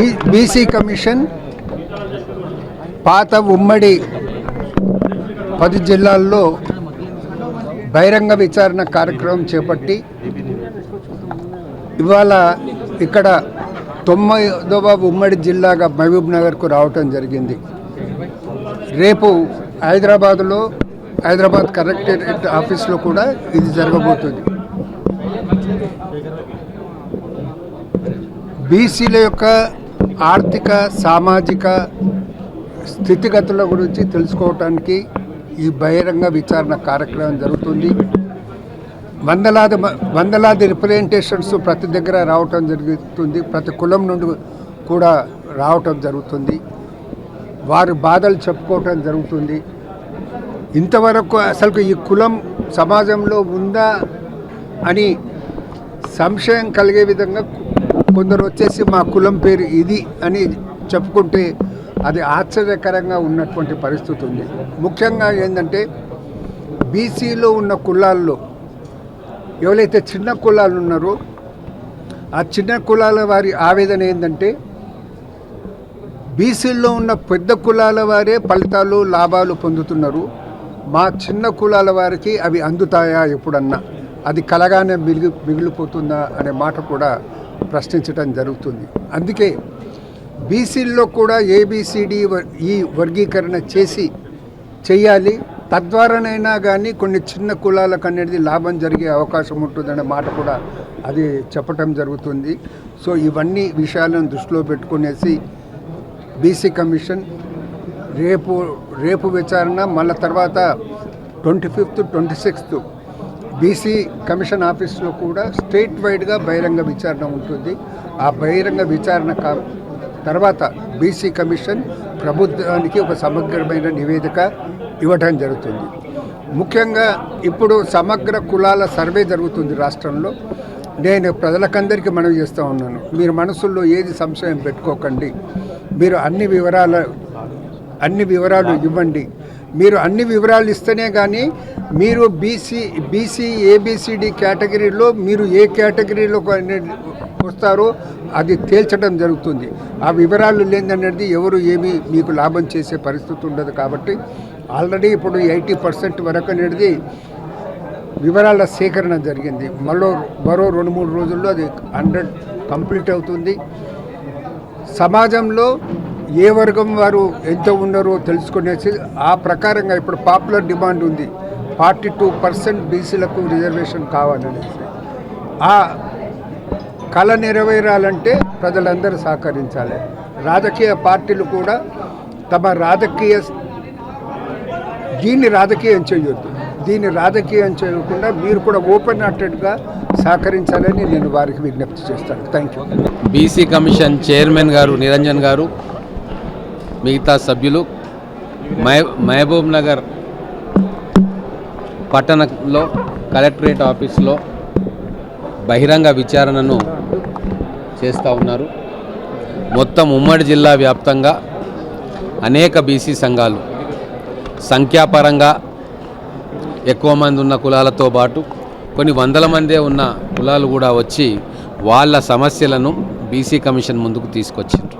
BC commission పాత ఉమ్మడి పది జిల్లాల్లో బహిరంగ విచారణ కార్యక్రమం చేపట్టి ఇవాళ ఇక్కడ తొమ్మిదవ ఉమ్మడి జిల్లాగా మహబూబ్ నగర్కు రావటం జరిగింది. రేపు హైదరాబాదులో హైదరాబాద్ కలెక్టరేట్ ఆఫీస్లో కూడా ఇది జరగబోతుంది. బీసీల యొక్క ఆర్థిక సామాజిక స్థితిగతుల గురించి తెలుసుకోవటానికి ఈ బహిరంగ విచారణ కార్యక్రమం జరుగుతుంది. వందలాది వందలాది రిప్రజెంటేషన్స్ ప్రతి దగ్గర రావటం జరుగుతుంది. ప్రతి కులం నుండి కూడా రావటం జరుగుతుంది. వారి బాధలు చెప్పుకోవటం జరుగుతుంది. ఇంతవరకు అసలు ఈ కులం సమాజంలో ఉందా అని సంశయం కలిగే విధంగా కొందరు వచ్చేసి మా కులం పేరు ఇది అని చెప్పుకుంటే అది ఆశ్చర్యకరంగా ఉన్నటువంటి పరిస్థితి ఉంది. ముఖ్యంగా ఏంటంటే బీసీలో ఉన్న కులాల్లో ఎవరైతే చిన్న కులాలు ఉన్నారో ఆ చిన్న కులాల వారి ఆవేదన ఏంటంటే బీసీల్లో ఉన్న పెద్ద కులాల వారే ఫలితాలు లాభాలు పొందుతున్నారు. మా చిన్న కులాల వారికి అవి అందుతాయా ఎప్పుడన్నా? అది కలగానే మిగిలి మిగిలిపోతుందా అనే మాట కూడా ప్రశ్నించడం జరుగుతుంది. అందుకే బీసీల్లో కూడా ఏబిసిడి ఈ వర్గీకరణ చేసి చేయాలి. తద్వారానైనా కానీ కొన్ని చిన్న కులాలకు అనేది లాభం జరిగే అవకాశం ఉంటుందనే మాట కూడా అది చెప్పటం జరుగుతుంది. సో ఇవన్నీ విషయాలను దృష్టిలో పెట్టుకునేసి బీసీ కమిషన్ రేపు రేపు విచారణ మళ్ళీ తర్వాత twenty fifth twenty sixth BC commission ఆఫీస్లో కూడా స్టేట్ వైడ్గా బహిరంగ విచారణ ఉంటుంది. ఆ బహిరంగ విచారణ కా తర్వాత బీసీ కమిషన్ ప్రభుత్వానికి ఒక సమగ్రమైన నివేదిక ఇవ్వటం జరుగుతుంది. ముఖ్యంగా ఇప్పుడు సమగ్ర కులాల సర్వే జరుగుతుంది రాష్ట్రంలో. నేను ప్రజలకందరికీ మనవి చేస్తూ ఉన్నాను. మీరు మనసుల్లో ఏది సంశయం పెట్టుకోకండి. మీరు అన్ని వివరాల అన్ని వివరాలు ఇవ్వండి. మీరు అన్ని వివరాలు ఇస్తేనే కానీ మీరు బీసీ బీసీ ఏబిసిడి కేటగిరీలో మీరు ఏ కేటగిరీలో వస్తారో అది తేల్చడం జరుగుతుంది. ఆ వివరాలు లేదనేది ఎవరు ఏమీ మీకు లాభం చేసే పరిస్థితి ఉండదు కాబట్టి ఆల్రెడీ ఇప్పుడు ఎయిటీ పర్సెంట్ వరకు అనేది వివరాల సేకరణ జరిగింది. మరో మరో రెండు మూడు రోజుల్లో అది హండ్రెడ్ కంప్లీట్ అవుతుంది. సమాజంలో ఏ వర్గం వారు ఎంత ఉన్నారో తెలుసుకునేసి ఆ ప్రకారంగా ఇప్పుడు పాపులర్ డిమాండ్ ఉంది. ఫార్టీ టూ పర్సెంట్ బీసీలకు రిజర్వేషన్ కావాలనేసి. ఆ కళ నెరవేరాలంటే ప్రజలందరూ సహకరించాలి. రాజకీయ పార్టీలు కూడా తమ రాజకీయ దీన్ని రాజకీయం చేయొద్దు. దీన్ని రాజకీయం చేయకుండా మీరు కూడా ఓపెన్ హార్టెడ్గా సహకరించాలని నేను వారికి విజ్ఞప్తి చేస్తాను. Thank you BC commission chairman గారు నిరంజన్ గారు మిగతా సభ్యులు మహ మహబూబ్ నగర్ పట్టణంలో కలెక్టరేట్ ఆఫీస్లో బహిరంగ విచారణను చేస్తూ ఉన్నారు. మొత్తం ఉమ్మడి జిల్లా వ్యాప్తంగా అనేక బీసీ సంఘాలు సంఖ్యాపరంగా ఎక్కువ మంది ఉన్న కులాలతో పాటు కొన్ని వందల మందే ఉన్న కులాలు కూడా వచ్చి వాళ్ళ సమస్యలను బీసీ కమిషన్ ముందుకు తీసుకొచ్చిండ్రు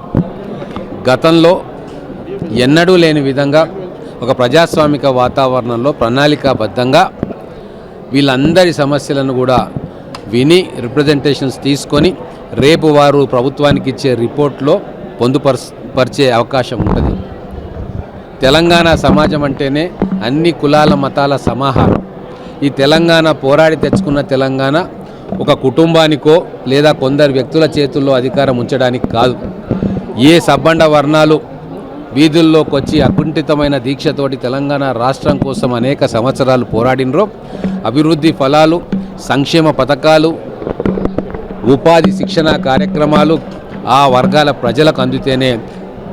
గతంలో ఎన్నడూ లేని విధంగా ఒక ప్రజాస్వామిక వాతావరణంలో ప్రణాళికాబద్ధంగా వీళ్ళందరి సమస్యలను కూడా విని రిప్రజెంటేషన్స్ తీసుకొని రేపు వారు ప్రభుత్వానికి ఇచ్చే రిపోర్ట్లో పొందుపరచ పరిచే అవకాశం ఉంటుంది. తెలంగాణ సమాజం అంటేనే అన్ని కులాల మతాల సమాహారం. ఈ తెలంగాణ పోరాడి తెచ్చుకున్న తెలంగాణ ఒక కుటుంబానికో లేదా కొందరు వ్యక్తుల చేతుల్లో అధికారం ఉంచడానికి కాదు. ఏ సబ్బండ వర్ణాలు వీధుల్లోకి వచ్చి అకుంఠితమైన దీక్షతోటి తెలంగాణ రాష్ట్రం కోసం అనేక సంవత్సరాలు పోరాడినరో. అభివృద్ధి ఫలాలు సంక్షేమ పథకాలు ఉపాధి శిక్షణ కార్యక్రమాలు ఆ వర్గాల ప్రజలకు అందితేనే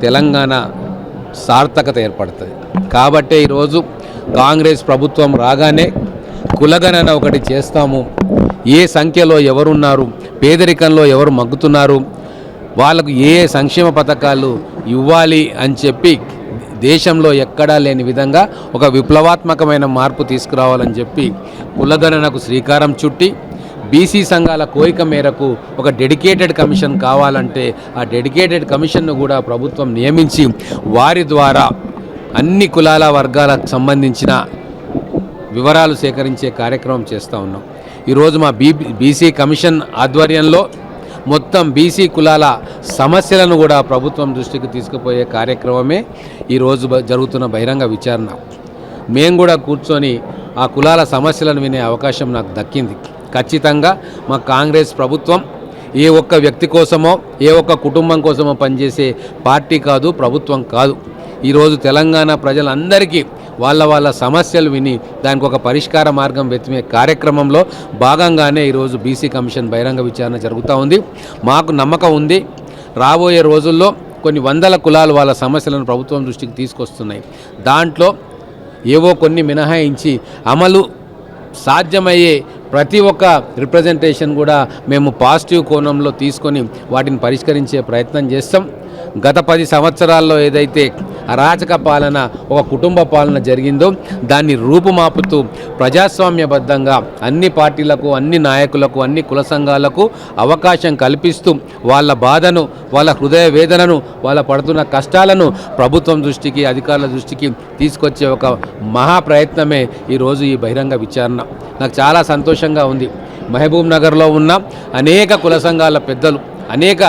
తెలంగాణ సార్థకత ఏర్పడుతుంది. కాబట్టే ఈరోజు కాంగ్రెస్ ప్రభుత్వం రాగానే కులగణన ఒకటి చేస్తాము. ఏ సంఖ్యలో ఎవరున్నారు పేదరికంలో ఎవరు మగ్గుతున్నారు వాళ్ళకు ఏ సంక్షేమ పథకాలు ఇవ్వాలి అని చెప్పి దేశంలో ఎక్కడా లేని విధంగా ఒక విప్లవాత్మకమైన మార్పు తీసుకురావాలని చెప్పి కులగణనకు శ్రీకారం చుట్టి బీసీ సంఘాల కోరిక మేరకు ఒక డెడికేటెడ్ కమిషన్ కావాలంటే ఆ డెడికేటెడ్ కమిషన్ను కూడా ప్రభుత్వం నియమించి వారి ద్వారా అన్ని కులాల వర్గాలకు సంబంధించిన వివరాలు సేకరించే కార్యక్రమం చేస్తూ ఉన్నాం. ఈరోజు మా బీ బీసీ కమిషన్ ఆధ్వర్యంలో మొత్తం బీసీ కులాల సమస్యలను కూడా ప్రభుత్వం దృష్టికి తీసుకుపోయే కార్యక్రమమే ఈరోజు జరుగుతున్న బహిరంగ విచారణ. మేము కూడా కూర్చొని ఆ కులాల సమస్యలను వినే అవకాశం నాకు దక్కింది. ఖచ్చితంగా మా కాంగ్రెస్ ప్రభుత్వం ఏ ఒక్క వ్యక్తి కోసమో ఏ ఒక్క కుటుంబం కోసమో పనిచేసే పార్టీ కాదు ప్రభుత్వం కాదు. ఈరోజు తెలంగాణ ప్రజలందరికీ వాళ్ళ వాళ్ళ సమస్యలు విని దానికి ఒక పరిష్కార మార్గం వెతిమే కార్యక్రమంలో భాగంగానే ఈరోజు బీసీ కమిషన్ బహిరంగ విచారణ జరుగుతూ ఉంది. మాకు నమ్మకం ఉంది. రాబోయే రోజుల్లో కొన్ని వందల కులాలు వాళ్ళ సమస్యలను ప్రభుత్వం దృష్టికి తీసుకొస్తున్నాయి. దాంట్లో ఏవో కొన్ని మినహాయించి అమలు సాధ్యమయ్యే ప్రతి ఒక్క రిప్రజెంటేషన్ కూడా మేము పాజిటివ్ కోణంలో తీసుకొని వాటిని పరిష్కరించే ప్రయత్నం చేస్తాం. గత పది సంవత్సరాల్లో ఏదైతే అరాచక పాలన ఒక కుటుంబ పాలన జరిగిందో దాన్ని రూపుమాపుతూ ప్రజాస్వామ్యబద్ధంగా అన్ని పార్టీలకు అన్ని నాయకులకు అన్ని కుల సంఘాలకు అవకాశం కల్పిస్తూ వాళ్ళ బాధను వాళ్ళ హృదయ వేదనను వాళ్ళ పడుతున్న కష్టాలను ప్రభుత్వం దృష్టికి అధికారుల దృష్టికి తీసుకొచ్చే ఒక మహా ప్రయత్నమే ఈరోజు ఈ బహిరంగ విచారణ. నాకు చాలా సంతోషంగా ఉంది. మహబూబ్ నగర్లో ఉన్న అనేక కుల సంఘాల పెద్దలు అనేక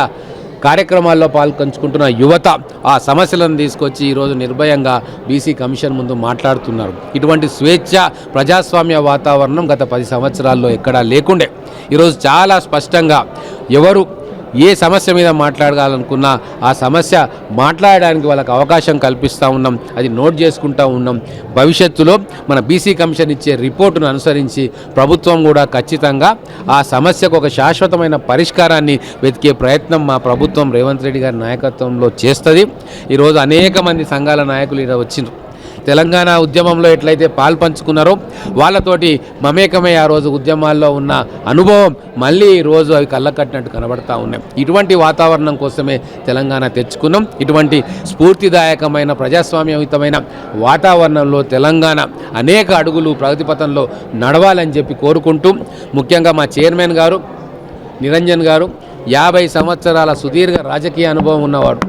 కార్యక్రమాల్లో పాల్పంచుకుంటున్న యువత ఆ సమస్యలను తీసుకొచ్చి ఈరోజు నిర్భయంగా బీసీ కమిషన్ ముందు మాట్లాడుతున్నారు. ఇటువంటి స్వేచ్ఛ ప్రజాస్వామ్య వాతావరణం గత పది సంవత్సరాల్లో ఎక్కడా లేకుండే. ఈరోజు చాలా స్పష్టంగా ఎవరు ఏ సమస్య మీద మాట్లాడాలనుకున్నా ఆ సమస్య మాట్లాడడానికి వాళ్ళకి అవకాశం కల్పిస్తూ ఉన్నాం. అది నోట్ చేసుకుంటూ ఉన్నాం. భవిష్యత్తులో మన బీసీ కమిషన్ ఇచ్చే రిపోర్టును అనుసరించి ప్రభుత్వం కూడా ఖచ్చితంగా ఆ సమస్యకు ఒక శాశ్వతమైన పరిష్కారాన్ని వెతికే ప్రయత్నం మా ప్రభుత్వం రేవంత్ రెడ్డి గారి నాయకత్వంలో చేస్తుంది. ఈరోజు అనేక మంది సంఘాల నాయకులు ఇక్కడ వచ్చిండ్రు. తెలంగాణ ఉద్యమంలో ఎట్లయితే పాల్పంచుకున్నారో వాళ్ళతోటి మమేకమై ఆ రోజు ఉద్యమాల్లో ఉన్న అనుభవం మళ్ళీ రోజు అవి కళ్ళకట్టినట్టు కనబడతా ఉన్నాయి. ఇటువంటి వాతావరణం కోసమే తెలంగాణ తెచ్చుకున్నాం. ఇటువంటి స్ఫూర్తిదాయకమైన ప్రజాస్వామ్యయుతమైన వాతావరణంలో తెలంగాణ అనేక అడుగులు ప్రగతిపథంలో నడవాలని చెప్పి కోరుకుంటూ ముఖ్యంగా మా చైర్మన్ గారు నిరంజన్ గారు యాభై సంవత్సరాల సుదీర్ఘ రాజకీయ అనుభవం ఉన్నవాడు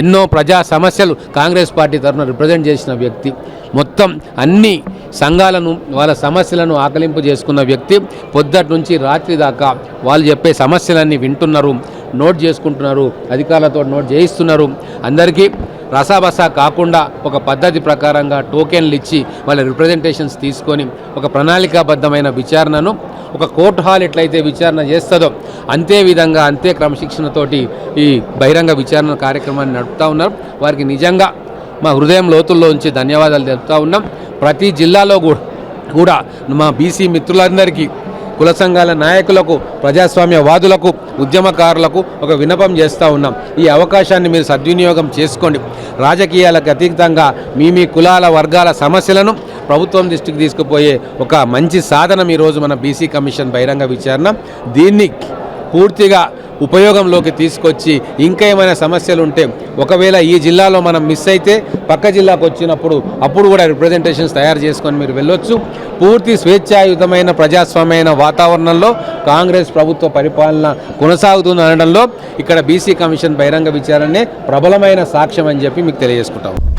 ఎన్నో ప్రజా సమస్యలు కాంగ్రెస్ పార్టీ తరఫున రిప్రజెంట్ చేసిన వ్యక్తి. మొత్తం అన్ని సంఘాలను వాళ్ళ సమస్యలను ఆకలింపు చేసుకున్న వ్యక్తి. పొద్దటి నుంచి రాత్రి దాకా వాళ్ళు చెప్పే సమస్యలన్నీ వింటున్నారు నోట్ చేసుకుంటున్నారు అధికారులతో నోట్ చేయిస్తున్నారు. అందరికీ రసాబసా కాకుండా ఒక పద్ధతి ప్రకారంగా టోకెన్లు ఇచ్చి వాళ్ళ రిప్రజెంటేషన్స్ తీసుకొని ఒక ప్రణాళికాబద్ధమైన విచారణను ఒక కోర్టు హాల్ ఎట్లయితే విచారణ చేస్తుందో అంతే విధంగా అంతే క్రమశిక్షణతోటి ఈ బహిరంగ విచారణ కార్యక్రమాన్ని నడుపుతూ ఉన్నారు. వారికి నిజంగా మా హృదయం లోతుల్లో ఉంచి ధన్యవాదాలు తెలుపుతూ ఉన్నాం. ప్రతి జిల్లాలో కూడా కూడా మా బీసీ మిత్రులందరికీ కుల సంఘాల నాయకులకు ప్రజాస్వామ్యవాదులకు ఉద్యమకారులకు ఒక వినపం చేస్తూ ఉన్నాం. ఈ అవకాశాన్ని మీరు సద్వినియోగం చేసుకోండి. రాజకీయాలకు అతీతంగా మీ మీ కులాల వర్గాల సమస్యలను ప్రభుత్వం దృష్టికి తీసుకుపోయే ఒక మంచి సాధనం ఈరోజు మన బీసీ కమిషన్ బహిరంగ విచారణ. దీన్ని పూర్తిగా ఉపయోగంలోకి తీసుకొచ్చి ఇంకా ఏమైనా సమస్యలు ఉంటే ఒకవేళ ఈ జిల్లాలో మనం మిస్ అయితే పక్క జిల్లాకు వచ్చినప్పుడు అప్పుడు కూడా రిప్రజెంటేషన్స్ తయారు చేసుకొని మీరు వెళ్ళొచ్చు. పూర్తి స్వేచ్ఛాయుతమైన ప్రజాస్వామ్యమైన వాతావరణంలో కాంగ్రెస్ ప్రభుత్వ పరిపాలన కొనసాగుతుంది అనడంలో ఇక్కడ బీసీ కమిషన్ బహిరంగ విచారణే ప్రబలమైన సాక్ష్యం అని చెప్పి మీకు తెలియజేసుకుంటాం